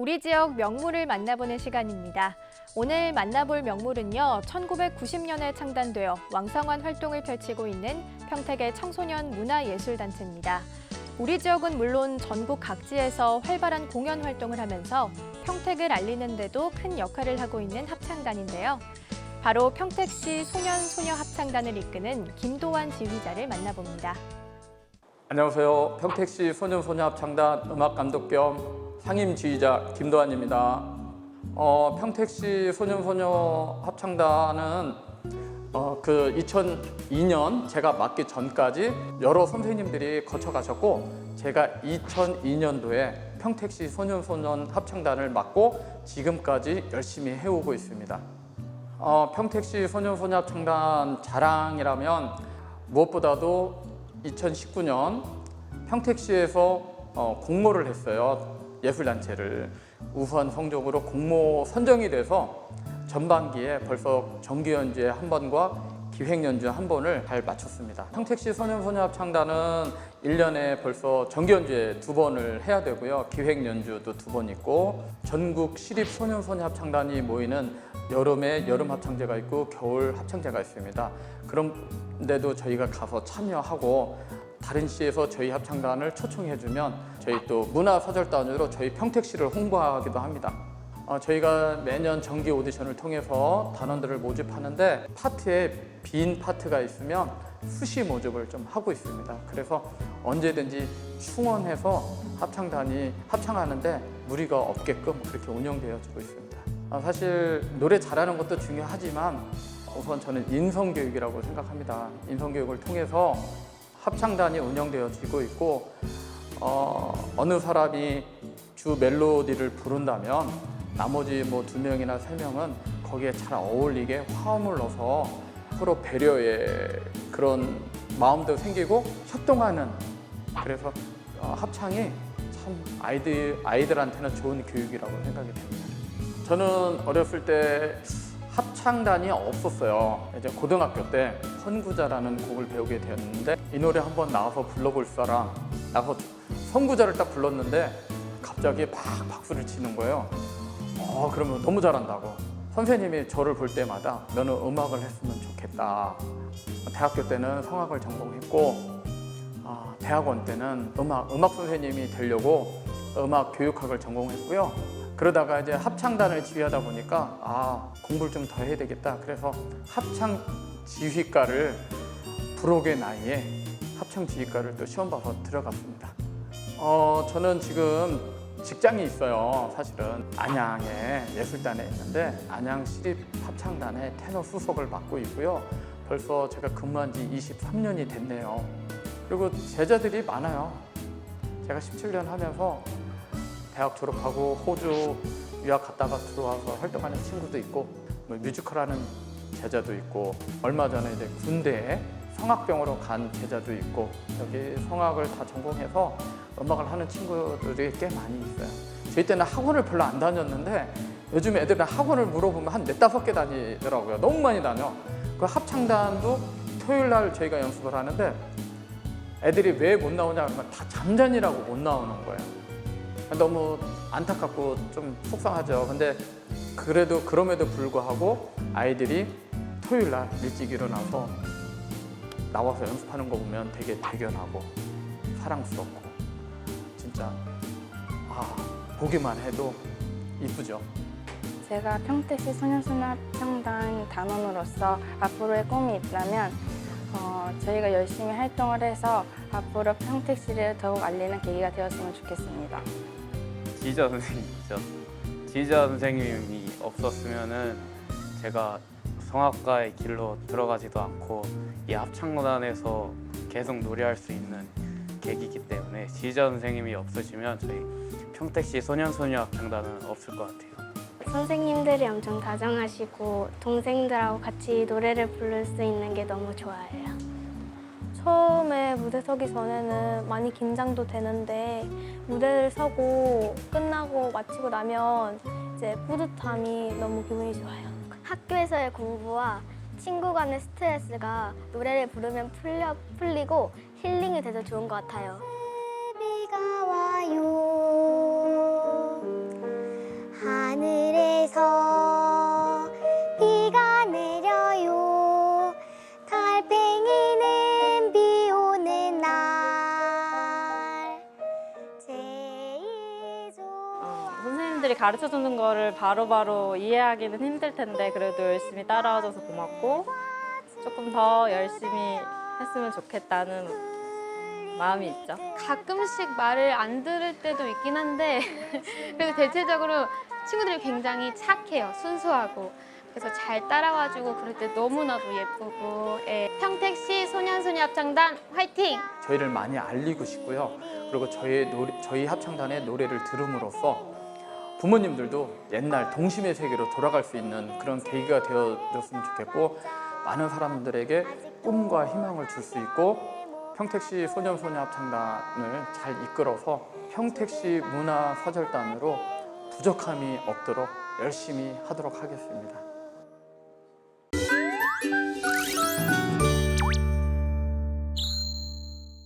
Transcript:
우리 지역 명물을 만나보는 시간입니다. 오늘 만나볼 명물은요, 1990년에 창단되어 왕성한 활동을 펼치고 있는 평택의 청소년 문화예술단체입니다. 우리 지역은 물론 전국 각지에서 활발한 공연 활동을 하면서 평택을 알리는 데도 큰 역할을 하고 있는 합창단인데요. 바로 평택시 소년 소녀 합창단을 이끄는 김도환 지휘자를 만나봅니다. 안녕하세요. 평택시 소년소녀 합창단 음악감독 겸 상임 지휘자 김도환입니다. 어, 평택시 소년소녀 합창단은 어, 그 2002년 제가 맡기 전까지 여러 선생님들이 거쳐가셨고 제가 2002년도에 평택시 소년소년 합창단을 맡고 지금까지 열심히 해오고 있습니다. 어, 평택시 소년소녀 합창단 자랑이라면 무엇보다도 2019년 평택시에서 어, 공모를 했어요. 예술단체를 우수한 성적으로 공모 선정이 돼서 전반기에 벌써 정기연주회 한 번과 기획연주회 한 번을 잘 마쳤습니다. 평택시 소년소녀합 창단은 1년에 벌써 정기연주회 두 번을 해야 되고요. 기획연주도 두 번 있고 전국 시립 소년소녀합 창단이 모이는 여름에 여름 합창제가 있고 겨울 합창제가 있습니다. 그런데도 저희가 가서 참여하고 다른 시에서 저희 합창단을 초청해주면 저희 또 문화사절단으로 저희 평택시를 홍보하기도 합니다. 어, 저희가 매년 정기 오디션을 통해서 단원들을 모집하는데 파트에 빈 파트가 있으면 수시 모집을 좀 하고 있습니다. 그래서 언제든지 충원해서 합창단이 합창하는데 무리가 없게끔 그렇게 운영되어지고 있습니다. 아, 사실 노래 잘하는 것도 중요하지만 우선 저는 인성교육이라고 생각합니다. 인성교육을 통해서 합창단이 운영되어지고 있고 어, 어느 사람이 주 멜로디를 부른다면 나머지 뭐 두 명이나 세 명은 거기에 잘 어울리게 화음을 넣어서 서로 배려의 그런 마음도 생기고 협동하는 그래서 어, 합창이 참 아이들 아이들한테는 좋은 교육이라고 생각이 됩니다. 저는 어렸을 때 합창단이 없었어요. 이제 고등학교 때 선구자라는 곡을 배우게 되었는데 이 노래 한번 나와서 불러볼 사람 나서 선구자를 딱 불렀는데 갑자기 막 박수를 치는 거예요. 어 그러면 너무 잘한다고 선생님이 저를 볼 때마다 너는 음악을 했으면 좋겠다. 대학교 때는 성악을 전공했고 아, 대학원 때는 음악 음악 선생님이 되려고 음악 교육학을 전공했고요. 그러다가 이제 합창단을 지휘하다 보니까 아 공부를 좀 더 해야 되겠다. 그래서 합창 지휘과를 불혹의 나이에 합창 지휘과를 또 시험 봐서 들어갔습니다. 어 저는 지금 직장이 있어요. 사실은 안양에 예술단에 있는데 안양 시립 합창단의 테너 수석을 맡고 있고요. 벌써 제가 근무한 지 23년이 됐네요. 그리고 제자들이 많아요. 제가 17년 하면서 대학 졸업하고 호주 유학 갔다가 들어와서 활동하는 친구도 있고 뭐 뮤지컬하는 제자도 있고 얼마 전에 이제 군대에 성악병으로 간 제자도 있고 여기 성악을 다 전공해서 음악을 하는 친구들이 꽤 많이 있어요. 저희 때는 학원을 별로 안 다녔는데 요즘 애들은 학원을 물어보면 한 네다섯 개 다니더라고요. 너무 많이 다녀. 그 합창단도 토요일 날 저희가 연습을 하는데 애들이 왜 못 나오냐 그러면 다 잠잔이라고 못 나오는 거예요. 너무 안타깝고 좀 속상하죠. 근데 그래도 그럼에도 불구하고 아이들이 토요일 날 일찍 일어나서 나와서 연습하는 거 보면 되게 대견하고 사랑스럽고 진짜 아 보기만 해도 이쁘죠. 제가 평택시 소년소녀합창단 단원으로서 앞으로의 꿈이 있다면 어, 저희가 열심히 활동을 해서 앞으로 평택시를 더욱 알리는 계기가 되었으면 좋겠습니다. 지휘자 선생님이죠. 지휘자 선생님이 없었으면은 제가 성악가의 길로 들어가지도 않고 이 합창단에서 계속 노래할 수 있는 계기이기 때문에 지휘자 선생님이 없으시면 저희 평택시 소년소녀 합창단은 없을 것 같아요. 선생님들이 엄청 다정하시고 동생들하고 같이 노래를 부를 수 있는 게 너무 좋아요. 처음에 무대 서기 전에는 많이 긴장도 되는데 무대를 서고 끝나고 마치고 나면 이제 뿌듯함이 너무 기분이 좋아요. 학교에서의 공부와 친구 간의 스트레스가 노래를 부르면 풀려, 풀리고 힐링이 돼서 좋은 것 같아요. 선생님들이 가르쳐 주는 거를 바로바로 이해하기는 힘들 텐데 그래도 열심히 따라와줘서 고맙고 조금 더 열심히 했으면 좋겠다는 마음이 있죠. 가끔씩 말을 안 들을 때도 있긴 한데 그래도 대체적으로 친구들이 굉장히 착해요. 순수하고. 그래서 잘 따라와주고 그럴 때 너무나도 예쁘고 예. 평택시 소년소녀 합창단 화이팅! 저희를 많이 알리고 싶고요. 그리고 저희 노래, 저희 합창단의 노래를 들음으로써 부모님들도 옛날 동심의 세계로 돌아갈 수 있는 그런 계기가 되어줬으면 좋겠고 많은 사람들에게 꿈과 희망을 줄 수 있고 평택시 소년소녀 합창단을 잘 이끌어서 평택시 문화사절단으로 부족함이 없도록 열심히 하도록 하겠습니다.